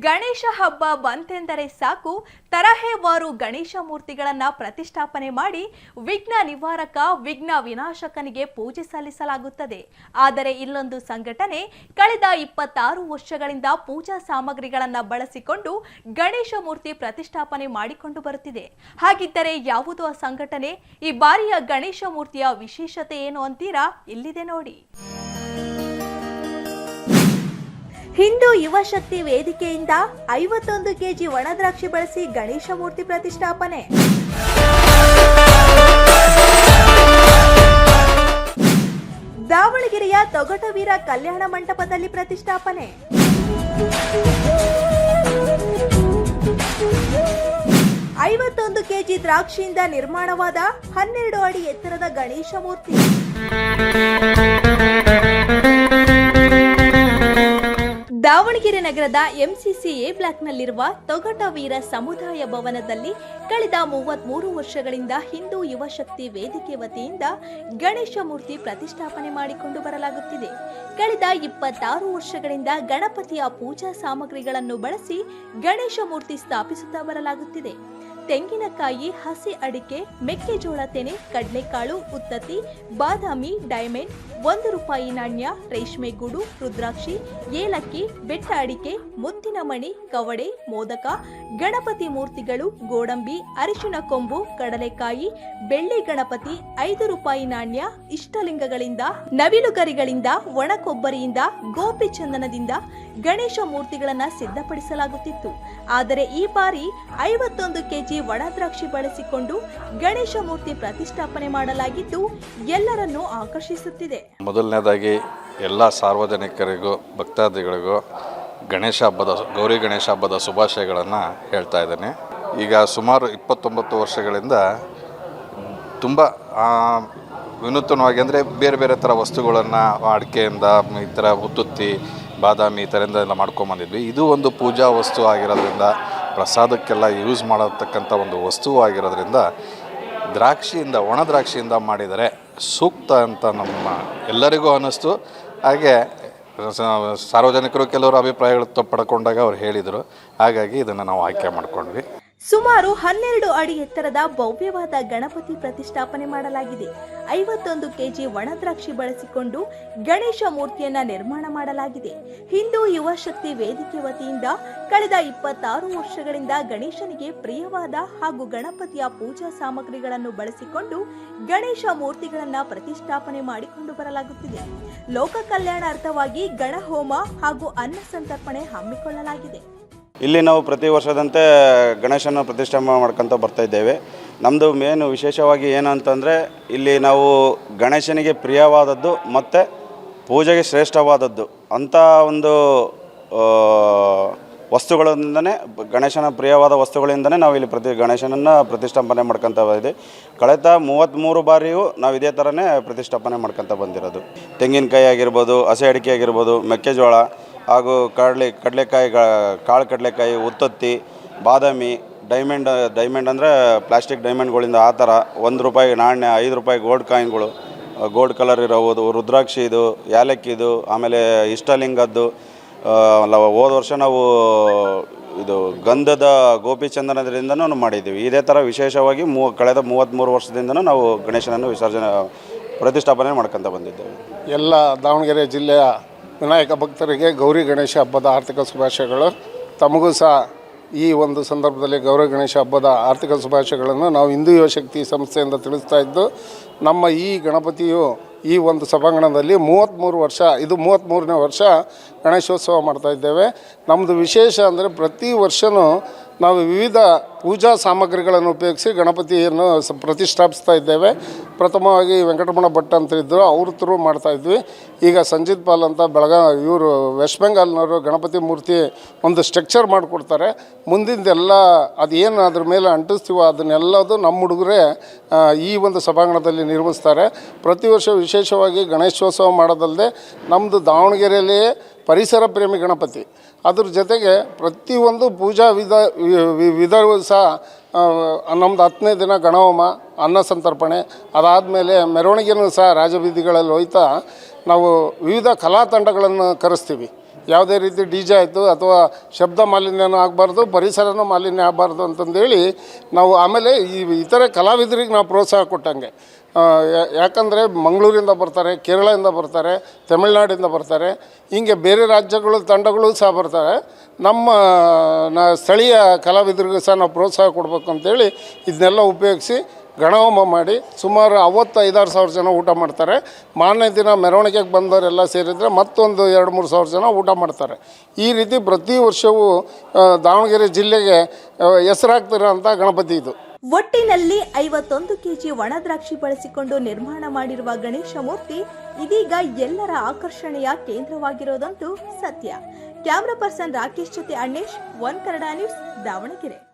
ಗಣೇಶ ಹಬ್ಬ ಬಂತೆಂದರೆ ಸಾಕು. ತರಹೇವಾರು ಗಣೇಶ ಮೂರ್ತಿಗಳನ್ನು ಪ್ರತಿಷ್ಠಾಪನೆ ಮಾಡಿ ವಿಘ್ನ ನಿವಾರಕ, ವಿಘ್ನ ವಿನಾಶಕನಿಗೆ ಪೂಜೆ ಸಲ್ಲಿಸಲಾಗುತ್ತದೆ. ಆದರೆ ಇಲ್ಲೊಂದು ಸಂಘಟನೆ ಕಳೆದ ಇಪ್ಪತ್ತಾರು ವರ್ಷಗಳಿಂದ ಪೂಜಾ ಸಾಮಗ್ರಿಗಳನ್ನು ಬಳಸಿಕೊಂಡು ಗಣೇಶ ಮೂರ್ತಿ ಪ್ರತಿಷ್ಠಾಪನೆ ಮಾಡಿಕೊಂಡು ಬರುತ್ತಿದೆ. ಹಾಗಿದ್ದರೆ ಯಾವುದು ಆ ಸಂಘಟನೆ? ಈ ಬಾರಿಯ ಗಣೇಶ ಮೂರ್ತಿಯ ವಿಶೇಷತೆ ಏನು ಅಂತೀರಾ? ಇಲ್ಲಿದೆ ನೋಡಿ. ಹಿಂದೂ ಯುವಶಕ್ತಿ ವೇದಿಕೆಯಿಂದ ಐವತ್ತೊಂದು ಕೆಜಿ ಒಣದ್ರಾಕ್ಷಿ ಬಳಸಿ ಗಣೇಶ ಮೂರ್ತಿ ಪ್ರತಿಷ್ಠಾಪನೆ. ದಾವಣಗೆರೆಯ ತೊಗಟವೀರ ಕಲ್ಯಾಣ ಮಂಟಪದಲ್ಲಿ ಪ್ರತಿಷ್ಠಾಪನೆ. ಐವತ್ತೊಂದು ಕೆಜಿ ದ್ರಾಕ್ಷಿಯಿಂದ ನಿರ್ಮಾಣವಾದ ಹನ್ನೆರಡು ಅಡಿ ಎತ್ತರದ ಗಣೇಶ ಮೂರ್ತಿ. ದಾವಣಗೆರೆ ನಗರದ ಎಂಸಿಸಿ ಎ ಬ್ಲಾಕ್ನಲ್ಲಿರುವ ತೊಗಟವೀರ ಸಮುದಾಯ ಭವನದಲ್ಲಿ ಕಳೆದ ಮೂವತ್ಮೂರು ವರ್ಷಗಳಿಂದ ಹಿಂದೂ ಯುವಶಕ್ತಿ ವೇದಿಕೆ ವತಿಯಿಂದ ಗಣೇಶ ಮೂರ್ತಿ ಪ್ರತಿಷ್ಠಾಪನೆ ಮಾಡಿಕೊಂಡು ಬರಲಾಗುತ್ತಿದೆ. ಕಳೆದ ಇಪ್ಪತ್ತಾರು ವರ್ಷಗಳಿಂದ ಗಣಪತಿಯ ಪೂಜಾ ಸಾಮಗ್ರಿಗಳನ್ನು ಬಳಸಿ ಗಣೇಶ ಮೂರ್ತಿ ಸ್ಥಾಪಿಸುತ್ತಾ ಬರಲಾಗುತ್ತಿದೆ. ತೆಂಗಿನಕಾಯಿ, ಹಸಿ ಅಡಿಕೆ, ಮೆಕ್ಕೆಜೋಳ ತೆನೆ, ಕಡಲೆಕಾಳು ಉತ್ತತ್ತಿ ಬಾದಾಮಿ, ಡೈಮಂಡ್, ಒಂದು ರೂಪಾಯಿ ನಾಣ್ಯ, ರೇಷ್ಮೆ ಗೂಡು, ರುದ್ರಾಕ್ಷಿ, ಏಲಕ್ಕಿ, ಬೆಟ್ಟ ಅಡಿಕೆ, ಮುತ್ತಿನ ಮಣಿ, ಕವಡೆ, ಮೋದಕ, ಗಣಪತಿ ಮೂರ್ತಿಗಳು, ಗೋಡಂಬಿ, ಅರಿಶಿನ ಕೊಂಬು, ಕಡಲೆಕಾಯಿ, ಬೆಳ್ಳಿ ಗಣಪತಿ, ಐದು ರೂಪಾಯಿ ನಾಣ್ಯ, ಇಷ್ಟಲಿಂಗಗಳಿಂದ, ನವಿಲುಗರಿಗಳಿಂದ, ಒಣಕೊಬ್ಬರಿಯಿಂದ ಗೋಪಿ ಚಂದನದಿಂದ ಗಣೇಶ ಮೂರ್ತಿಗಳನ್ನು ಸಿದ್ಧಪಡಿಸಲಾಗುತ್ತಿತ್ತು. ಆದರೆ ಈ ಬಾರಿ ಐವತ್ತೊಂದು ಕೆಜಿ ಒಣದ್ರಾಕ್ಷಿ ಬಳಸಿಕೊಂಡು ಗಣೇಶ ಮೂರ್ತಿ ಪ್ರತಿಷ್ಠಾಪನೆ ಮಾಡಲಾಗಿದ್ದು, ಎಲ್ಲರನ್ನು ಆಕರ್ಷಿಸುತ್ತಿದೆ. ಮೊದಲನೇದಾಗಿ ಎಲ್ಲ ಸಾರ್ವಜನಿಕರಿಗೂ, ಭಕ್ತಾದಿಗಳಿಗೂ ಗಣೇಶ ಹಬ್ಬದ ಗೌರಿ ಗಣೇಶ ಹಬ್ಬದ ಶುಭಾಶಯಗಳನ್ನು ಹೇಳ್ತಾ ಇದ್ದೇನೆ. ಈಗ ಸುಮಾರು ಇಪ್ಪತ್ತೊಂಬತ್ತು ವರ್ಷಗಳಿಂದ ತುಂಬ ವಿನೂತನವಾಗಿ ಅಂದರೆ ಬೇರೆ ಬೇರೆ ಥರ ವಸ್ತುಗಳನ್ನು, ಅಡಿಕೆಯಿಂದ ಈ ಥರ ಉತ್ತುತ್ತಿ ಬಾದಾಮಿ ಈ ಥರದಿಂದ ಎಲ್ಲ ಮಾಡ್ಕೊಂಬಂದಿದ್ವಿ ಇದು ಒಂದು ಪೂಜಾ ವಸ್ತು ಆಗಿರೋದ್ರಿಂದ, ಪ್ರಸಾದಕ್ಕೆಲ್ಲ ಯೂಸ್ ಮಾಡತಕ್ಕಂಥ ಒಂದು ವಸ್ತು ಆಗಿರೋದ್ರಿಂದ ದ್ರಾಕ್ಷಿಯಿಂದ, ಒಣ ದ್ರಾಕ್ಷಿಯಿಂದ ಮಾಡಿದರೆ ಸೂಕ್ತ ಅಂತ ನಮ್ಮ ಎಲ್ಲರಿಗೂ ಅನ್ನಿಸ್ತು. ಹಾಗೆ ಸಾರ್ವಜನಿಕರು ಕೆಲವರು ಅಭಿಪ್ರಾಯಗಳು ತಪ್ಪಡ್ಕೊಂಡಾಗ ಪಡ್ಕೊಂಡಾಗ ಅವ್ರು ಹೇಳಿದರು. ಹಾಗಾಗಿ ಇದನ್ನು ನಾವು ಆಯ್ಕೆ ಮಾಡ್ಕೊಂಡ್ವಿ. ಸುಮಾರು ಹನ್ನೆರಡು ಅಡಿ ಎತ್ತರದ ಭವ್ಯವಾದ ಗಣಪತಿ ಪ್ರತಿಷ್ಠಾಪನೆ ಮಾಡಲಾಗಿದೆ. ಐವತ್ತೊಂದು ಕೆಜಿ ಒಣದ್ರಾಕ್ಷಿ ಬಳಸಿಕೊಂಡು ಗಣೇಶ ಮೂರ್ತಿಯನ್ನ ನಿರ್ಮಾಣ ಮಾಡಲಾಗಿದೆ. ಹಿಂದೂ ಯುವ ಶಕ್ತಿ ವೇದಿಕೆ ವತಿಯಿಂದ ಕಳೆದ ಇಪ್ಪತ್ತಾರು ವರ್ಷಗಳಿಂದ ಗಣೇಶನಿಗೆ ಪ್ರಿಯವಾದ ಹಾಗೂ ಗಣಪತಿಯ ಪೂಜಾ ಸಾಮಗ್ರಿಗಳನ್ನು ಬಳಸಿಕೊಂಡು ಗಣೇಶ ಮೂರ್ತಿಗಳನ್ನ ಪ್ರತಿಷ್ಠಾಪನೆ ಮಾಡಿಕೊಂಡು ಬರಲಾಗುತ್ತಿದೆ. ಲೋಕ ಕಲ್ಯಾಣಾರ್ಥವಾಗಿ ಗಣಹೋಮ ಹಾಗೂ ಅನ್ನ ಸಂತರ್ಪಣೆ ಹಮ್ಮಿಕೊಳ್ಳಲಾಗಿದೆ. ಇಲ್ಲಿ ನಾವು ಪ್ರತಿ ವರ್ಷದಂತೆ ಗಣೇಶನ ಪ್ರತಿಷ್ಠಾಪನೆ ಮಾಡ್ಕೊತ ಬರ್ತಾ ಇದ್ದೇವೆ. ನಮ್ಮದು ಮೇನ್ ವಿಶೇಷವಾಗಿ ಏನು ಅಂತಂದರೆ, ಇಲ್ಲಿ ನಾವು ಗಣೇಶನಿಗೆ ಪ್ರಿಯವಾದದ್ದು ಮತ್ತು ಪೂಜೆಗೆ ಶ್ರೇಷ್ಠವಾದದ್ದು ಅಂಥ ಒಂದು ವಸ್ತುಗಳಿಂದನೇ, ಗಣೇಶನ ಪ್ರಿಯವಾದ ವಸ್ತುಗಳಿಂದನೇ ನಾವು ಇಲ್ಲಿ ಪ್ರತಿ ಗಣೇಶನನ್ನು ಪ್ರತಿಷ್ಠಾಪನೆ ಮಾಡ್ಕೊತ ಬಂದಿದ್ದೀವಿ ಕಳೆದ ಮೂವತ್ತ್ಮೂರು ಬಾರಿಯೂ ನಾವು ಇದೇ ಥರನೇ ಪ್ರತಿಷ್ಠಾಪನೆ ಮಾಡ್ಕೊತ ಬಂದಿರೋದು. ತೆಂಗಿನಕಾಯಿ ಆಗಿರ್ಬೋದು, ಹಸಿ ಅಡಿಕೆ ಆಗಿರ್ಬೋದು, ಮೆಕ್ಕೆಜೋಳ ಹಾಗೂ ಕಡಲೆ, ಕಡಲೆಕಾಯಿ ಕಾಳು ಕಡಲೆಕಾಯಿ, ಉತ್ತತ್ತಿ, ಬಾದಾಮಿ ಡೈಮಂಡ್ ಡೈಮಂಡ್ ಅಂದರೆ ಪ್ಲಾಸ್ಟಿಕ್ ಡೈಮಂಡ್ಗಳಿಂದ ಆ ಥರ ಒಂದು ರೂಪಾಯಿ ನಾಣ್ಯ, ಐದು ರೂಪಾಯಿ ಗೋಲ್ಡ್ ಕಾಯಿನ್ಗಳು ಗೋಲ್ಡ್ ಕಲರ್ ಇರೋದು ರುದ್ರಾಕ್ಷಿ ಇದು ಯಾಲಕ್ಕಿದು ಆಮೇಲೆ ಇಷ್ಟಲಿಂಗದ್ದು ಅಲ್ಲ, ಹೋದ ವರ್ಷ ನಾವು ಇದು ಗಂಧದ ಗೋಪಿಚಂದನದಿಂದನೂ ಮಾಡಿದ್ದೀವಿ. ಇದೇ ಥರ ವಿಶೇಷವಾಗಿ ಮೂ, ಕಳೆದ ಮೂವತ್ತ್ಮೂರು ವರ್ಷದಿಂದನೂ ನಾವು ಗಣೇಶನನ್ನು ವಿಸರ್ಜನೆ, ಪ್ರತಿಷ್ಠಾಪನೆ ಮಾಡ್ಕೊತ ಬಂದಿದ್ದೇವೆ. ಎಲ್ಲ ದಾವಣಗೆರೆ ಜಿಲ್ಲೆಯ ವಿನಾಯಕ ಭಕ್ತರಿಗೆ ಗೌರಿ ಗಣೇಶ ಹಬ್ಬದ ಆರ್ಥಿಕ ಶುಭಾಶಯಗಳು. ತಮಗೂ ಸಹ ಈ ಒಂದು ಸಂದರ್ಭದಲ್ಲಿ ಗೌರಿ ಗಣೇಶ ಹಬ್ಬದ ಆರ್ಥಿಕ ಶುಭಾಶಯಗಳನ್ನು ನಾವು ಹಿಂದೂ ಯುವಶಕ್ತಿ ಸಂಸ್ಥೆಯಿಂದ ತಿಳಿಸ್ತಾ ಇದ್ದು, ನಮ್ಮ ಈ ಗಣಪತಿಯು ಈ ಒಂದು ಸಭಾಂಗಣದಲ್ಲಿ ಮೂವತ್ತ್ಮೂರು ವರ್ಷ, ಇದು ಮೂವತ್ತ್ಮೂರನೇ ವರ್ಷ ಗಣೇಶೋತ್ಸವ ಮಾಡ್ತಾ ಇದ್ದೇವೆ. ನಮ್ಮದು ವಿಶೇಷ ಅಂದರೆ ಪ್ರತಿ ವರ್ಷವೂ ನಾವು ವಿವಿಧ ಪೂಜಾ ಸಾಮಗ್ರಿಗಳನ್ನು ಉಪಯೋಗಿಸಿ ಗಣಪತಿಯನ್ನು ಪ್ರತಿಷ್ಠಾಪಿಸ್ತಾ ಇದ್ದೇವೆ. ಪ್ರಥಮವಾಗಿ ವೆಂಕಟರಮಣ ಭಟ್ ಅಂತ ಇದ್ದರು ಅವ್ರ ಥ್ರೂ ಮಾಡ್ತಾಯಿದ್ವಿ ಈಗ ಸಂಜಿತ್ ಪಾಲ್ ಅಂತ ಬೆಳಗ, ಇವರು ವೆಸ್ಟ್ ಬೆಂಗಾಲ್ನವರು ಗಣಪತಿ ಮೂರ್ತಿ ಒಂದು ಸ್ಟ್ರಕ್ಚರ್ ಮಾಡಿಕೊಡ್ತಾರೆ. ಮುಂದಿಂದೆಲ್ಲ ಅದೇನು ಅದ್ರ ಮೇಲೆ ಅಂಟಿಸ್ತೀವೋ ಅದನ್ನೆಲ್ಲದು ನಮ್ಮ ಹುಡುಗರೇ ಈ ಒಂದು ಸಭಾಂಗಣದಲ್ಲಿ ನಿರ್ಮಿಸ್ತಾರೆ. ಪ್ರತಿ ವರ್ಷ ವಿಶೇಷವಾಗಿ ಗಣೇಶೋತ್ಸವ ಮಾಡೋದಲ್ಲದೆ ನಮ್ಮದು ದಾವಣಗೆರೆಯಲ್ಲಿ ಪರಿಸರ ಪ್ರೇಮಿ ಗಣಪತಿ. ಅದ್ರ ಜೊತೆಗೆ ಪ್ರತಿಯೊಂದು ಪೂಜಾ ವಿಧ, ವಿ- ಸಹ ನಮ್ಮದು ಹತ್ತನೇ ದಿನ ಗಣಹೋಮ, ಅನ್ನ ಸಂತರ್ಪಣೆ, ಅದಾದಮೇಲೆ ಮೆರವಣಿಗೆನೂ ಸಹ ರಾಜಬೀದಿಗಳಲ್ಲಿ ಹೋಯ್ತಾ ನಾವು ವಿವಿಧ ಕಲಾ ತಂಡಗಳನ್ನು ಕರೆಸ್ತೀವಿ. ಯಾವುದೇ ರೀತಿ ಡಿ ಜೆ ಆಯಿತು ಅಥವಾ ಶಬ್ದ ಮಾಲಿನ್ಯನೂ ಆಗಬಾರ್ದು, ಪರಿಸರನೂ ಮಾಲಿನ್ಯ ಆಗಬಾರ್ದು ಅಂತಂದೇಳಿ ನಾವು ಆಮೇಲೆ ಈ ಇತರೆ ಕಲಾವಿದರಿಗೆ ನಾವು ಪ್ರೋತ್ಸಾಹ ಕೊಟ್ಟಂಗೆ. ಯಾಕಂದರೆ ಮಂಗಳೂರಿಂದ ಬರ್ತಾರೆ, ಕೇರಳದಿಂದ ಬರ್ತಾರೆ, ತಮಿಳ್ನಾಡಿಂದ ಬರ್ತಾರೆ, ಹೀಗೆ ಬೇರೆ ರಾಜ್ಯಗಳ ತಂಡಗಳು ಸಹ ಬರ್ತಾರೆ. ನಮ್ಮ, ನ, ಸ್ಥಳೀಯ ಕಲಾವಿದರಿಗೂ ಸಹ ನಾವು ಪ್ರೋತ್ಸಾಹ ಕೊಡಬೇಕು ಅಂತೇಳಿ ಇದನ್ನೆಲ್ಲ ಉಪಯೋಗಿಸಿ ಗಣಹೋಮ ಮಾಡಿ ಸುಮಾರು ಅವತ್ತು ಐದಾರು ಸಾವಿರ ಜನ ಊಟ ಮಾಡ್ತಾರೆ. ಮಾರನೇ ದಿನ ಮೆರವಣಿಗೆಗೆ ಬಂದವರೆಲ್ಲ ಸೇರಿದರೆ ಮತ್ತೊಂದು ಎರಡು ಮೂರು ಸಾವಿರ ಜನ ಊಟ ಮಾಡ್ತಾರೆ. ಈ ರೀತಿ ಪ್ರತಿ ವರ್ಷವೂ ದಾವಣಗೆರೆ ಜಿಲ್ಲೆಗೆ ಹೆಸರಾಗ್ತಿರೋ ಅಂಥ ಗಣಪತಿ ಇದು. ಒಟ್ಟಿನಲ್ಲಿ ಐವತ್ತೊಂದು ಕೆಜಿ ಒಣದ್ರಾಕ್ಷಿ ಬಳಸಿಕೊಂಡು ನಿರ್ಮಾಣ ಮಾಡಿರುವ ಗಣೇಶ ಮೂರ್ತಿ ಇದೀಗ ಎಲ್ಲರ ಆಕರ್ಷಣೆಯ ಕೇಂದ್ರವಾಗಿರೋದಂತೂ ಸತ್ಯ. ಕ್ಯಾಮ್ರಾ ಪರ್ಸನ್ ರಾಕೇಶ್ ಜೊತೆ ಅಣ್ಣೇಶ್, ಒನ್ ಕನ್ನಡ ನ್ಯೂಸ್, ದಾವಣಗೆರೆ.